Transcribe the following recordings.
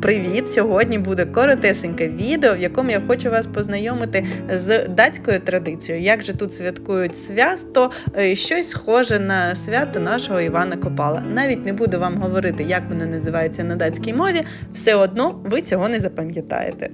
Привіт! Сьогодні буде коротесеньке відео, в якому я хочу вас познайомити з датською традицією. Як же тут святкують свято, е, щось схоже на свято нашого Івана Копала. Навіть не буду вам говорити, як воно називається на датській мові, все одно ви цього не запам'ятаєте.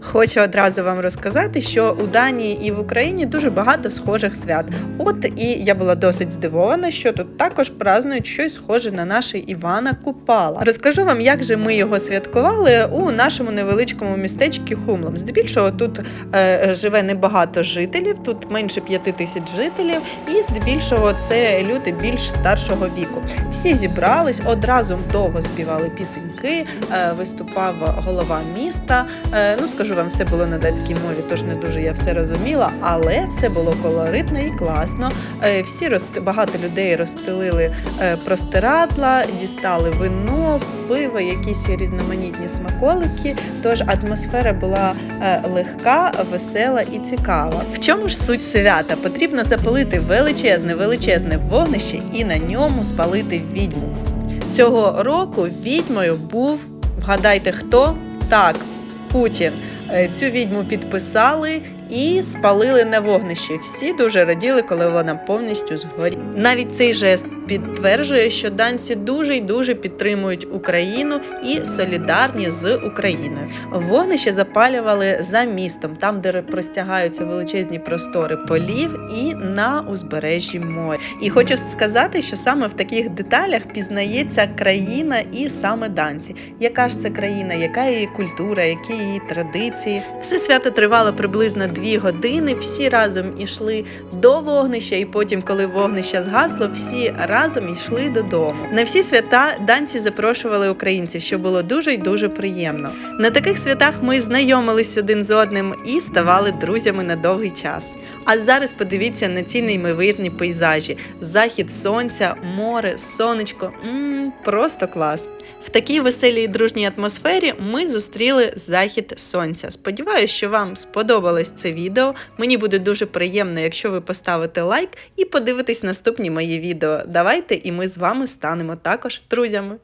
Хочу одразу вам розказати, що у Данії і в Україні дуже багато схожих свят. От і я була досить здивована, що тут також празднують щось схоже на наше Івана Купала. Розкажу вам, як же ми його святкували у нашому невеличкому містечку Хумлом. Здебільшого тут е, живе небагато жителів, тут менше п'яти тисяч жителів, і здебільшого це люди більш старшого віку. Всі зібрались, одразу довго співали пісеньки, е, виступав голова міста. Е, ну скажу вам, все було на датській мові, тож не дуже я все розуміла, але все було колоритно і класно. Е, Всі роз- багато людей розстелили е, простирадла, дістали вино, пиво, якісь різноманітні смаколики. Тож атмосфера була е, легка, весела і цікава. В чому ж суть свята? Потрібно запалити величезне, величезне вогнище і на ньому спалити відьму. Цього року відьмою був, вгадайте хто? Так, Путін. Е, Цю відьму підписали і спалили на вогнищі. Всі дуже раділи, коли вона повністю згорі. Навіть цей жест підтверджує, що данці дуже й дуже підтримують Україну і солідарні з Україною. Вогнище запалювали за містом, там, де простягаються величезні простори полів, і на узбережжі моря. І хочу сказати, що саме в таких деталях пізнається країна і саме данці. Яка ж це країна, яка її культура, які її традиції? Все свято тривало приблизно дві години. Всі разом ішли до вогнища, і потім, коли вогнище згасло, всі разом йшли додому. На всі свята данці запрошували українців, що було дуже й дуже приємно. На таких святах ми знайомились один з одним і ставали друзями на довгий час. А зараз подивіться на ці неймовірні пейзажі: захід сонця, море, сонечко. м просто клас. В такій веселій дружній атмосфері ми зустріли захід сонця. Сподіваюсь, що вам сподобалось відео. Мені буде дуже приємно, якщо ви поставите лайк і подивитесь наступні мої відео. Давайте і ми з вами станемо також друзями.